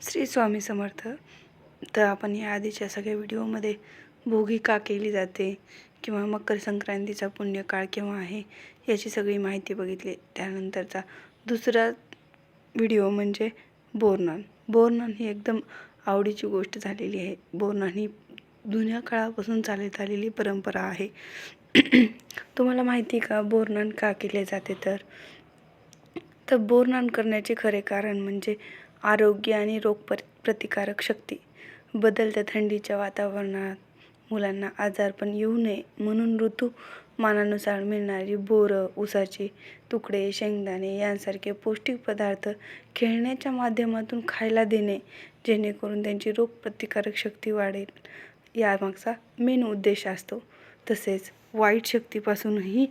श्री स्वामी समर्थ. तर आपण या आधीच्या सगळ्या व्हिडिओमध्ये भोगी का केली जाते किंवा मकर संक्रांतीचा पुण्यकाळ केव्हा आहे याची सगळी माहिती बघितली. त्यानंतरचा दुसरा व्हिडिओ म्हणजे बोरनॉन. बोरनॉन ही एकदम आवडीची गोष्ट झालेली आहे. बोरनॉन ही जुन्या काळापासून चालत आलेली परंपरा आहे. तुम्हाला माहिती आहे का बोरनान का केले जाते तर? तर बोरनान करण्याचे खरे कारण म्हणजे आरोग्य आणि रोग प्र प्रतिकारक शक्ती. बदलत्या थंडीच्या वातावरणात मुलांना आजारपण येऊ नये म्हणून ऋतुमानानुसार मिळणारी बोरं ऊसाचे तुकडे शेंगदाणे यांसारखे पौष्टिक पदार्थ खेळण्याच्या माध्यमातून खायला देणे जेणेकरून त्यांची रोगप्रतिकारक शक्ती वाढेल. यामागचा मेन उद्देश असतो. तसेच वाईट शक्तीपासूनही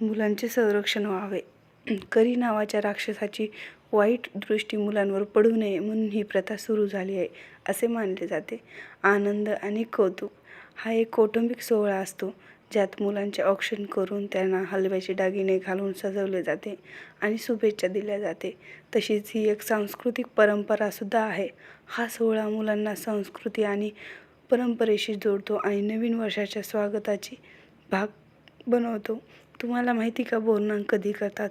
मुलांचे संरक्षण व्हावे. करी नावाच्या राक्षसाची वाईट दृष्टी मुलांवर पडू नये म्हणून ही प्रथा सुरू झाली आहे असे मानले जाते. आनंद आणि कौतुक हा एक कौटुंबिक सोहळा असतो ज्यात मुलांचे औक्षण करून त्यांना हलव्याचे दागिने घालून सजवले जाते आणि शुभेच्छा दिल्या जाते. तशीच ही एक सांस्कृतिक परंपरासुद्धा आहे. हा सोहळा मुलांना संस्कृती आणि परंपरेशी जोडतो आणि नवीन वर्षाच्या स्वागताची भाग बनवतो. तुम्हाला माहिती का बोरनान कधी करतात?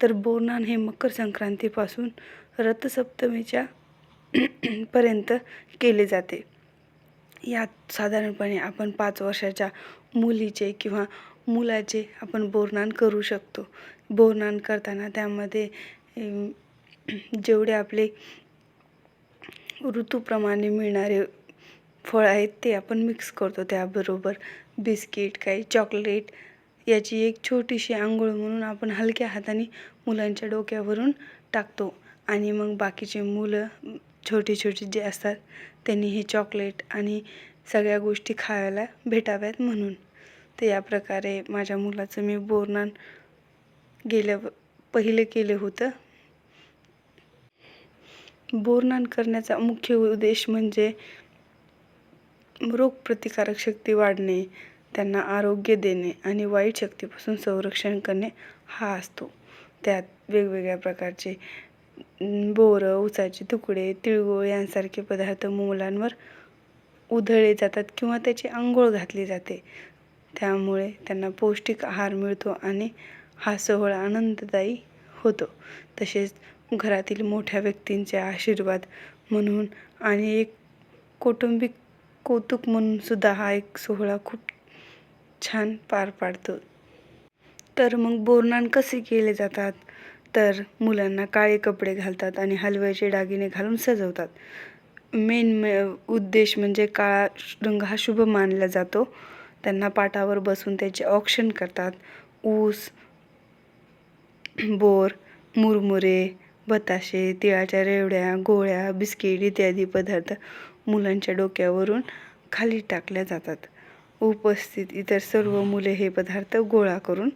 तर बोरनान हे मकर संक्रांतीपासून रथसप्तमीच्या पर्यंत केले जाते. यात साधारणपणे आपण पाच वर्षाच्या मुलीचे किंवा मुलाचे आपण बोरनान करू शकतो. बोरनान करताना त्यामध्ये जेवढे आपले ऋतूप्रमाणे मिळणारे फळ आहेत ते आपण मिक्स करतो. त्याबरोबर बिस्किट काही चॉकलेट याची एक छोटीशी आंघोळ म्हणून आपण हलक्या हाताने मुलांच्या डोक्यावरून टाकतो. आणि मग बाकीचे मुलं छोटे छोटे जे असतात त्यांनी हे चॉकलेट आणि सगळ्या गोष्टी खायला भेटाव्यात म्हणून. तर या प्रकारे माझ्या मुलाचं मी बोरनान गेल्या पहिलं केलं होतं. बोरनान करण्याचा मुख्य उद्देश म्हणजे रोगप्रतिकारक शक्ती वाढणे त्यांना आरोग्य देणे आणि वाईट शक्तीपासून संरक्षण करणे हा असतो. त्यात वेगवेगळ्या प्रकारचे बोरं उसाचे तुकडे तिळगुळ यांसारखे पदार्थ मुलांवर उधळले जातात किंवा त्याची आंघोळ घातली जाते. त्यामुळे त्यांना पौष्टिक आहार मिळतो आणि हा सोहळा आनंददायी होतो. तसेच घरातील मोठ्या व्यक्तींचे आशीर्वाद म्हणून आणि एक कौटुंबिक कौतुक म्हणून सुद्धा हा एक सोहळा खूप छान पार पाडतो. तर मग बोरनान कसे केले जातात? तर मुलांना काळे कपडे घालतात आणि हलव्याचे दागिने घालून सजवतात. मेन उद्देश म्हणजे काळा रंग हा शुभ मानला जातो. त्यांना पाटावर बसून त्याचे ऑक्शन करतात. ऊस बोर मुरमुरे बताशे तिळाच्या रेवड्या गोळ्या बिस्किट इत्यादी पदार्थ मुलांच्या डोक्यावरून खाली टाकल्या जातात. उपस्थित इतर सर्व मुले हे पदार्थ गोळा करून